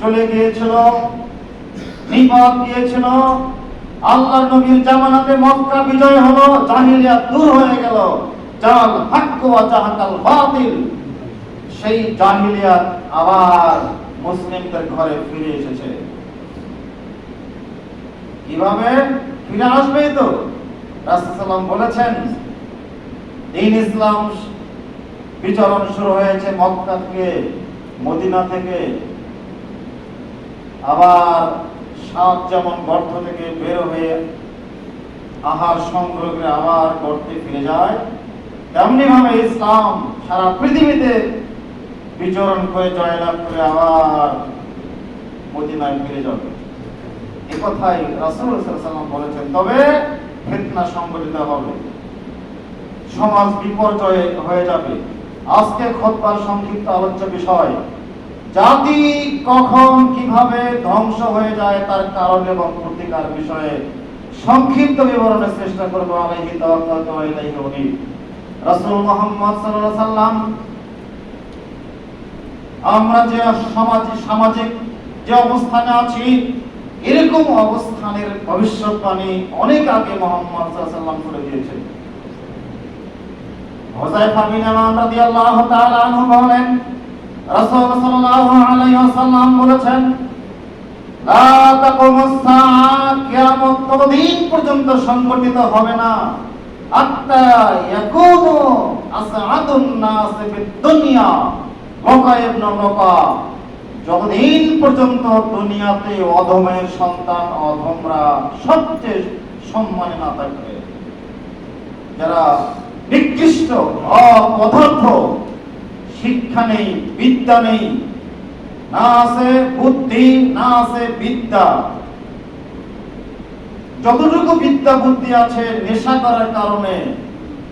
চলে গিয়েছিল নিপাত গিয়েছিল। আল্লাহ নবীর জামানাতে মক্কা বিজয় হলো জাহিলিয়াত দূর হয়ে গেল। জাল হাক্ক ওয়া জাহাকাল বাতিল। সেই জাহিলিয়াত আবার মুসলিমদের ঘরে ফিরে এসেছে। কীভাবে? ফিরে আসবেই তো। রাসূলুল্লাহ বলেছেন, দিন ইসলাম বিচরণ শুরু হয়েছে মক্কা থেকে, মদিনা থেকে। আবার সাপ যেমন গর্ত থেকে বের হয়ে আহার সংগ্রহ করে আবার গর্তে ফিরে যায় তেমনি ভাবে ইসলাম সারা পৃথিবীতে বিচরণ করে, জয়লাভ করে আবার মদিনায় ফিরে যাবে। এ কথাই রাসূল সাল্লাম বলেছেন। তবে ফিতনা সংগঠিত হবে। সমাজ বিপর্যয় হয়ে যাবে। আজকে খোদবার সংক্ষিপ্ত আলোচ্য বিষয় জাতি কখন কীভাবে ধ্বংস হয়ে যায় তার কারণ এবং প্রতিকার বিষয়ে সংক্ষিপ্ত বিবরণের চেষ্টা করব ইলাইহি উনীব। রাসূল মুহাম্মদ সাল্লাম আমরা যে সমাজ, সামাজিক যে অবস্থানে আছি, এরকম অবস্থানের ভবিষ্যৎবাণী অনেক আগে মোহাম্মদ সাল্লাম করে দিয়েছেন। হুযায়ফা বিন ইয়ামান রাদিয়াল্লাহু তাআলা বলেন রাসূল সাল্লাল্লাহু আলাইহি ওয়াসাল্লাম বলেছেন, লা কিয়ামত ততদিন পর্যন্ত সংগঠিত হবে না। আত্তা ইয়াকুনু আসআদুন নাস ফিদ দুনিয়া ইবনে নকা যতদিন পর্যন্ত দুনিয়াতে অধমের সন্তান অধমরা সবচেয়ে সম্মানে না থাকবে যারা নিকৃষ্ট, অপদার্থ শিক্ষা নেই, বিদ্যা নেই। না আছে বুদ্ধি, না আছে বিদ্যা। যতটুকু বিদ্যা বুদ্ধি আছে নেশা করার কারণে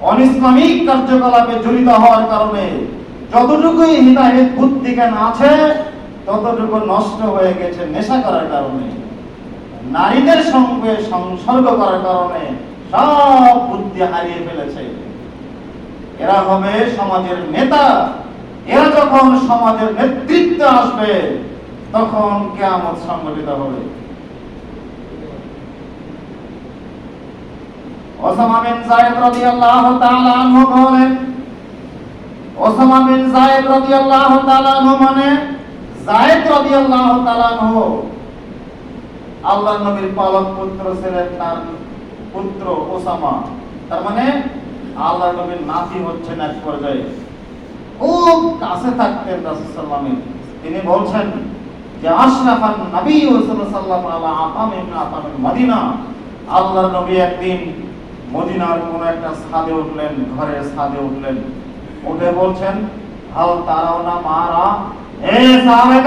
অনিসলামিক কার্যকলাপে জড়িত হওয়ার কারণে, যতটুকুই হৃদায়ত বুদ্ধি জ্ঞান আছে, ততটুকু নষ্ট হয়ে গেছে নেশা করার কারণে। নারীদের সঙ্গে সংসর্গ করার কারণে সব বুদ্ধি হারিয়ে ফেলেছে। এরা হবে সমাজের নেতা। এরা যখন সমাজের নেতৃত্ব আসবে, তখন কেয়ামত সংগঠিত হবে। ওসামা বিন রাদিয়াল্লাহু তাআলা আনহু বলেন ওসামা বিন রাদিয়াল্লাহু তাআলা আনহু মানে রাদিয়াল্লাহু তাআলা আনহু, আল্লাহর নবীর পালক পুত্র ছিলেন তার পুত্র ওসামা। তার মানে আল্লাহর নবীর নাতি হচ্ছেন এক পর্যায়ে। খুব কাছে থাকতেন রাসুলসাল্লামের তিনি বলছেন যে, আশরাফান নবী সাল্লাল্লাহু আলা আতাম ইবনে আতামের মদিনা। আল্লাহর নবী একদিন মদিনার কোন একটা ছাদে উঠলেন, ঘরের ছাদে উঠলেন। উঠে বলছেন, হাল তারাও না মারা? এ সাহাবায়ে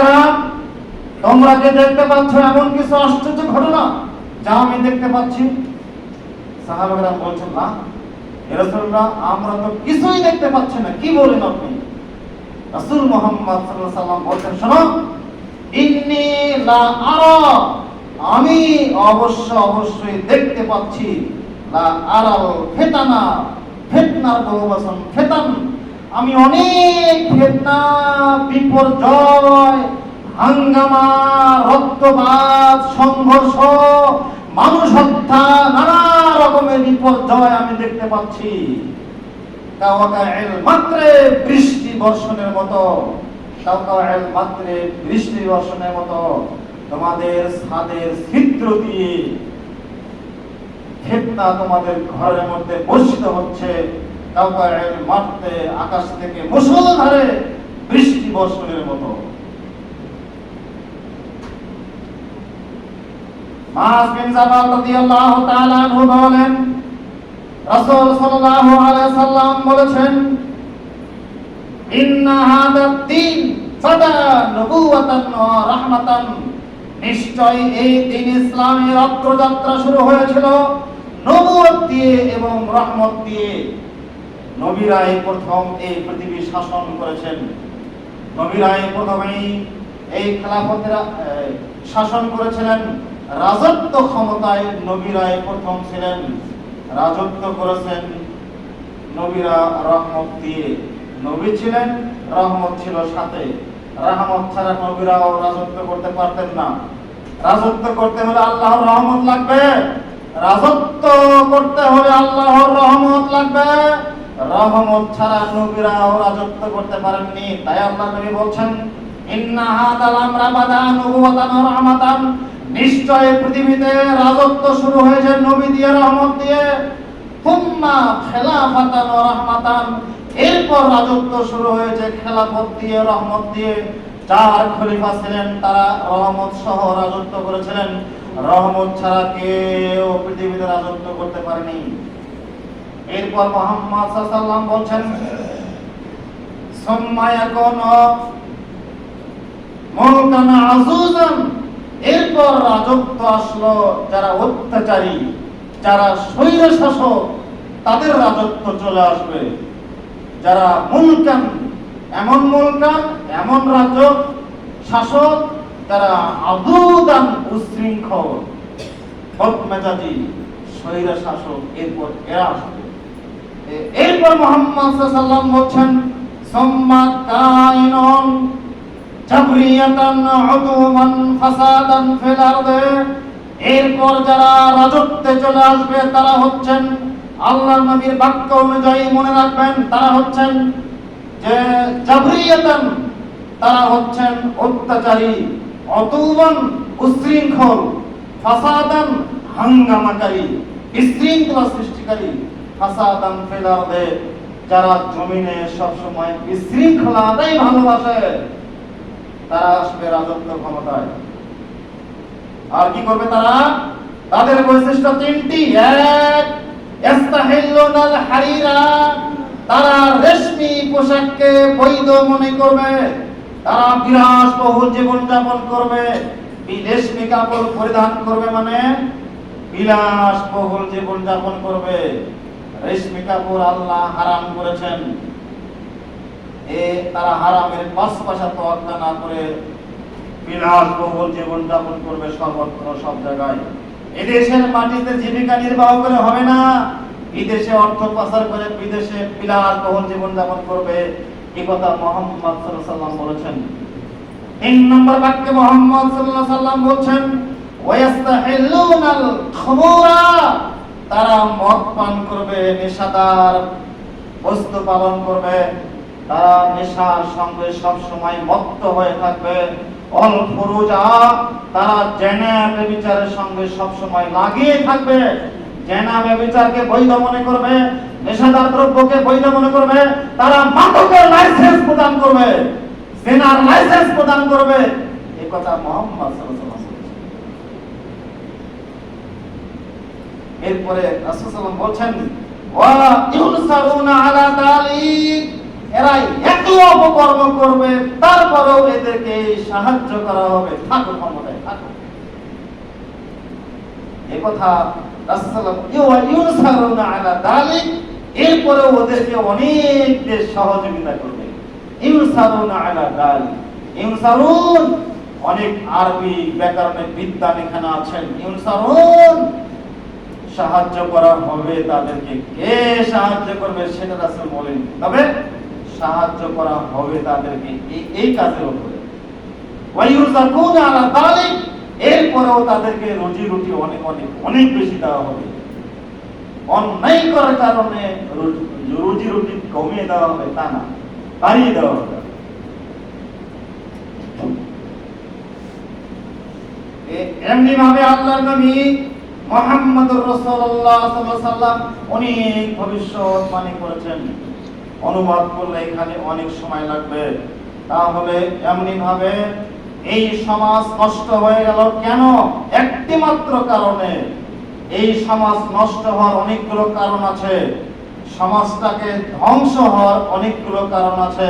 তোমরা যে দেখতে পাচ্ছ এমন কিছু আশ্চর্য ঘটনা যা আমি দেখতে পাচ্ছি? সাহাবারা বলছেন, না। এ আমরা তো কিছুই দেখতে পাচ্ছি না। কি বলেন আপনি? রাসূল মুহাম্মদ সাল্লাল্লাহু আলাইহি সাল্লাম বলছেন, শোনো, ইন্নী লা আরা, আমি অবশ্য অবশ্যই দেখতে পাচ্ছি, লা আরাল ফেতানা, ফিতনার বহুবচন ফেতান। আমি অনেক ফেতনা, বিপর্যয়, হাঙ্গামা রক্তপাত সংঘর্ষ, মানুষ হত্যা, নানা রকমের বিপর্যয় আমি দেখতে পাচ্ছি। বৃষ্টি বর্ষণের মতো। মাত্রে বৃষ্টি বর্ষণের মতো। তোমাদের ছাদের ছিদ্র দিয়ে ফেতনা তোমাদের ঘরের মধ্যে বর্ষিত হচ্ছে। মাত্রে আকাশ থেকে মুষলধারে বৃষ্টি বর্ষণের মতো। মাস বিন জাবাল রাদিয়াল্লাহু তাআলা বলেন রাসূল সাল্লাল্লাহু আলাইহি সাল্লাম বলেছেন, ইন্না দ্বীন নবুওয়াতান ওয়া রাহমাতান। নিশ্চয় এই দিন ইসলামের অগ্রযাত্রা শুরু হয়েছিল নবুয়ত দিয়ে এবং রহমত দিয়ে। নবীরাই প্রথম এই পৃথিবী শাসন করেছেন। নবীরাই প্রথমেই এই খেলাফতের শাসন করেছিলেন। রাজত্ব ক্ষমতায় নবীরাই প্রথম ছিলেন। রাজত্ব করেছেন নবীরা রহমত দিয়ে। নবী ছিলেন, রহমত ছিল সাথে। রহমত ছাড়া নবীরাও রাজত্ব করতে পারতেন না। রাজত্ব করতে হলে আল্লাহর রহমত লাগবে। রাজত্ব করতে হলে আল্লাহর রহমত লাগবে। রহমত ছাড়া নবীরাও রাজত্ব করতে পারেননি। তাই আল্লাহ নবী বলছেন, ইন্না হাদাল আমরা বাদা নবুওয়াতান ওয়া রাহমাতান। নিশ্চয় পৃথিবীতে রাজত্ব শুরু হয়েছে নবী দিয়ে রহমত দিয়ে। হুম্মা খেলাফাতান ওয়া রাহমাতান। এরপর রাজত্ব শুরু হয়েছে খেলাফত দিয়ে, রহমত দিয়ে। চার খলিফা ছিলেন তারা রহমত সহ রাজত্ব করেছিলেন। রহমত ছাড়া কেউ পৃথিবীতে রাজত্ব করতে পারেনি। এরপর মোহাম্মদ সাল্লাম বলছেন সম্মায়াকন মুলকান আজুজান এরপর রাজত্ব আসলো যারা অত্যাচারী, যারা স্বৈর শাসক তাদের রাজত্ব চলে আসবে। যারা মুলকান, এমন মুলকান, এমন রাজ্য শাসক, যারা আদুদান উশৃঙ্খল বদমেজাজি স্বৈর শাসক এরপর এরা আসবে। এরপর মোহাম্মদ সাল্লাম বলছেন সম্মাদ কায়নন এরপর যারা রাজত্বে চলে আসবে, তারা হচ্ছেন আল্লাহর নবীর বাক্য অনুযায়ী মনে রাখবেন, তারা হচ্ছেন যে জাবরিয়াতান, তারা হচ্ছেন অত্যাচারী অতুবন উশৃঙ্খল, ফাসাদান হাঙ্গামাকারী, বিশৃঙ্খলা সৃষ্টিকারী, ফাসাদান ফিল যারা জমিনে সবসময় বিশৃঙ্খলা ভালোবাসে তারা আসবে রাজত্ব ক্ষমতায়। আর কি করবে তারা? তাদের বৈশিষ্ট্য তিনটি। এক তারা রেশমি পোশাককে বৈধ মনে করবে। তারা বিলাসবহুল জীবন যাপন করবে। রেশমি কাপড় পরিধান করবে মানে বিলাস বহুল জীবন যাপন করবে। রেশমি কাপড় আল্লাহ হারাম করেছেন। এ তারা হারামের পাশপাশা তোয়াক্কা না করে বিলাসবহুল জীবন যাপন করবে সর্বত্র সব জায়গায়। এদেশের মাটিতে জীবিকা নির্বাহ করে হবে না। বিদেশে অর্থ পাচার করে বিদেশে বিলাসবহুল জীবন যাপন করবে। এই কথা মোহাম্মদ সাল্লাম বলেছেন। তিন নম্বর বাক্যে মোহাম্মদ আলাইহি সাল্লাম বলছেন ওয়াস্তাহিল্লুনাল খামুরা তারা মদ পান করবে, নেশাদার বস্তু পালন করবে। তারা নেশার সঙ্গে সব সময় মত্ত হয়ে থাকবে। তারা সঙ্গে লাগিয়ে থাকবে। বৈধ মনে করবে, নেশাদার দ্রব্যকে বৈধ মনে করবে, তারা মাদকের লাইসেন্স প্রদান করবে লাইসেন্স প্রদান করবে। এই কথা মোহাম্মদ এরপরে বলছেন, ওয়া আলা যালিক এরা এত অপকর্ম করবে, তারপরেও এদেরকে সাহায্য করা হবে। থাকো ক্ষমতায়, থাকো। এই কথা এরপরে ওদেরকে অনেক দেশ সহযোগিতা করবে। অনেক আরবি ব্যাকরণের বিদ্যান এখানে আছেন। ইউনসারুন সাহায্য করা হবে তাদেরকে। কে সাহায্য করবে সেটা বলেন তবে সাহায্য করা হবে তাদেরকে এই কাজের উপরে। এরপরেও তাদেরকে রুজি রুটি অনেক অনেক অনেক বেশি দেওয়া হবে। অন্যায় করার কারণে রুজি রুটি কমিয়ে দেওয়া হবে, তা না, বাড়িয়ে দেওয়া হবে। এমনি ভাবে আল্লাহর নবী সাল্লাম অনেক ভবিষ্যৎবাণী করেছেন। অনুবাদ করলে এখানে অনেক সময় লাগবে। তাহলে এমনি ভাবে এই সমাজ নষ্ট হয়ে গেল কেন? একটি মাত্র কারণে। এই সমাজ নষ্ট হওয়ার অনেকগুলো কারণ আছে। সমাজটাকে ধ্বংস হওয়ার অনেকগুলো কারণ আছে।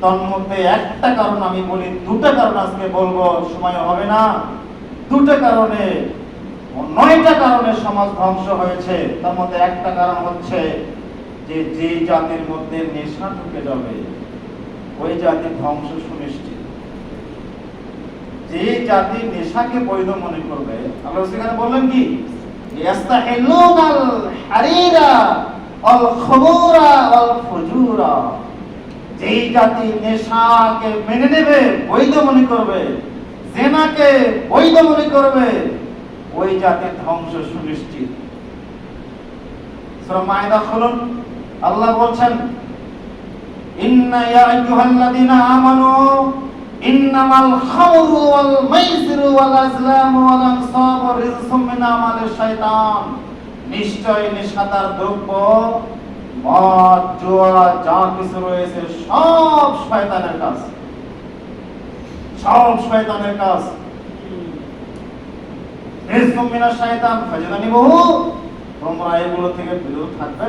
তন্মধ্যে একটা কারণ আমি বলি, দুটো কারণ আজকে বলব, সময় হবে না। দুটো কারণে, নয়টা কারণে সমাজ ধ্বংস হয়েছে। তার মধ্যে একটা কারণ হচ্ছে যে যে জাতির মধ্যে নেশা ঢুকে যাবে, ওই জাতির ধ্বংস সুনিশ্চিত। যে জাতি নেশাকে বৈধ মনে করবে, আল্লাহ সেখানে বললেন কি? যেই জাতি নেশাকে মেনে নেবে, বৈধ মনে করবে, জেনাকে বৈধ মনে করবে, ওই জাতির ধ্বংস সুনিশ্চিত। সূরা মায়দা খুলুন। আল্লাহ বলছেন, ইন্না ইয়া আইয়ুহাল্লাযীনা আমানু, ইন্নামাল খামরু ওয়াল মাইসিরু ওয়াল ওয়াল আনসাবু রিজসুম মিন আমালিশ শাইতান। নিশ্চয় নেশাদার দ্রব্য, মদ, জুয়া, যা কিছু রয়েছে, সব শয়তানের কাজ। সব শয়তানের কাজ। রিজসুম মিনাশ তোমরা এগুলো থেকে বিরত থাকবে।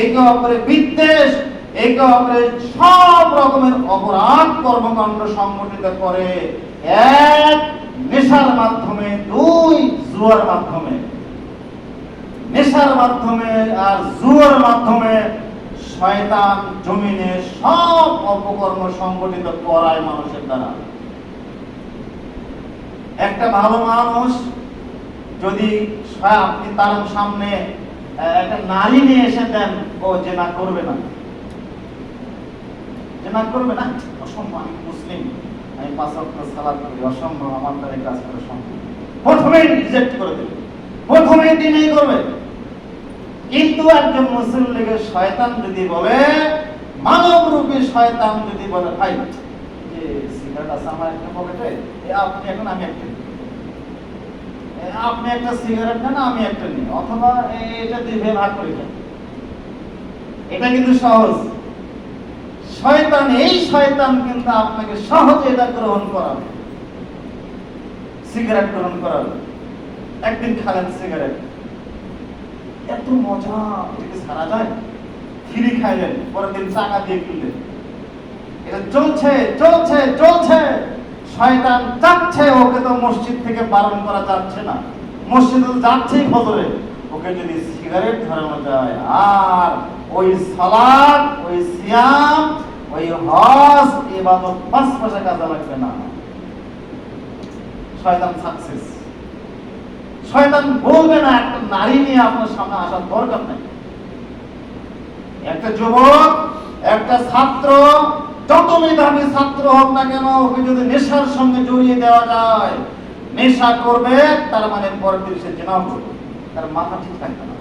একে অপরের বিদ্বেষ, একে অপরের সব রকমের অপরাধ কর্মকাণ্ড সংগঠিত করে এক নেশার মাধ্যমে, দুই জুয়ার মাধ্যমে। নেশার মাধ্যমে আর জুয়ার মাধ্যমে শয়তান জমিনে সব অপকর্ম সংগঠিত করায় মানুষের দ্বারা। একটা ভালো মানুষ যদি আপনি তার সামনে একটা নারী নিয়ে এসে দেন, ও জেনা করবে না। জেনা করবে না? অসম্ভব, আমি মুসলিম। আমি পাঁচ সালাত করি অসম্ভব, আমার কাজ সম্ভব। রিজেক্ট করে দেবে। করবে। কিন্তু একজন মুসলিম লীগের শয়তান যদি বলে মানব রূপী শয়তান যদি বলে, ভাই যে সিগারেট আছে আমার একটা পকেটে আপনি এখন আমি একটা আপনি একটা সিগারেট নেন, আমি একটা নিই। অথবা এটা দুই ভাই ভাগ করে দেন এটা কিন্তু সহজ। শয়তান, এই শয়তান কিন্তু আপনাকে সহজে এটা গ্রহণ করাবে। সিগারেট গ্রহণ করাবে। একদিন খালেন সিগারেট এত মজা, এটাকে সারা যায়? ফিরি খাইলেন, পরের দিন চাকা দিয়ে কিনলেন এটা চলছে চলছে চলছে। শয়তান যাচ্ছে ওকে তো মসজিদ থেকে বারণ করা যাচ্ছে না। মসজিদে তো যাচ্ছেই ফজরে। ওকে যদি সিগারেট ধরানো যায়, আর ওই সালাদ, ওই সিয়াম, ওই হজ, ইবাদত পাঁচ পয়সা কাজে লাগবে না। শয়তান সাকসেস শয়তান বলবে না, একটা নারী নিয়ে আপনার সামনে আসার দরকার নাই। একটা যুবক, একটা ছাত্র যত মেধাবী ছাত্র হোক না কেন ওকে যদি নেশার সঙ্গে জড়িয়ে দেওয়া যায়। নেশা করবে, তার মানে পরের দিন জেনাও করবে তার মাথা ঠিক থাকবে না।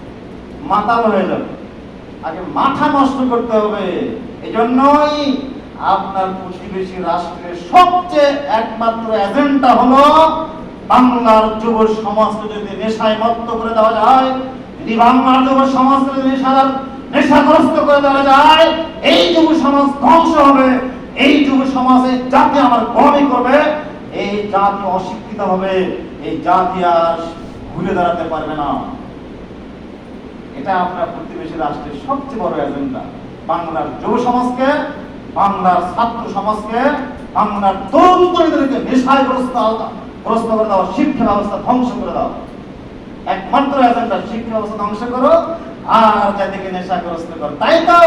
মাতাল হয়ে যাবে। আগে মাথা নষ্ট করতে হবে। এজন্যই আপনার প্রতিবেশী রাষ্ট্রের সবচেয়ে একমাত্র এজেন্ডা হলো বাংলার যুব সমাজকে যদি নেশায় মত্ত করে দেওয়া যায়, যদি বাংলার যুব সমাজকে নেশার নেশাগ্রস্ত করে দেওয়া যায়। এই যুব সমাজ ধ্বংস হবে। এই যুব সমাজে জাতি আমার গমই করবে। এই জাতি অশিক্ষিত হবে। এই জাতি আর ঘুরে দাঁড়াতে পারবে না। এটা আপনার প্রতিবেশী রাষ্ট্রের সবচেয়ে বড় এজেন্ডা বাংলার যুব সমাজকে, বাংলার ছাত্র সমাজকে, বাংলার তরুণ তরুণীদেরকে নেশায় গ্রস্ত গ্রস্ত করে দাও, শিক্ষা ব্যবস্থা ধ্বংস করে দাও। একমাত্র এজেন্ডা শিক্ষা ব্যবস্থা ধ্বংস করো। আর জাতিকে নেশাগ্রস্ত করো। তাই তো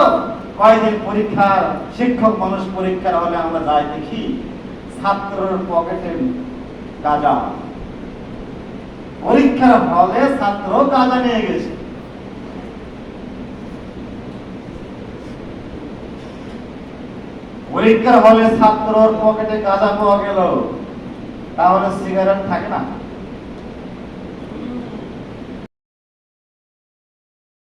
কয়দিন পরীক্ষার শিক্ষক মানুষ পরীক্ষার হলে আমরা যাই দেখি ছাত্রের পকেটে গাঁজা। পরীক্ষার হলে ছাত্র নিয়ে গেছে। পরীক্ষার হলে ছাত্রর পকেটে গাঁজা পাওয়া গেল। তাহলে সিগারেট থাকে না।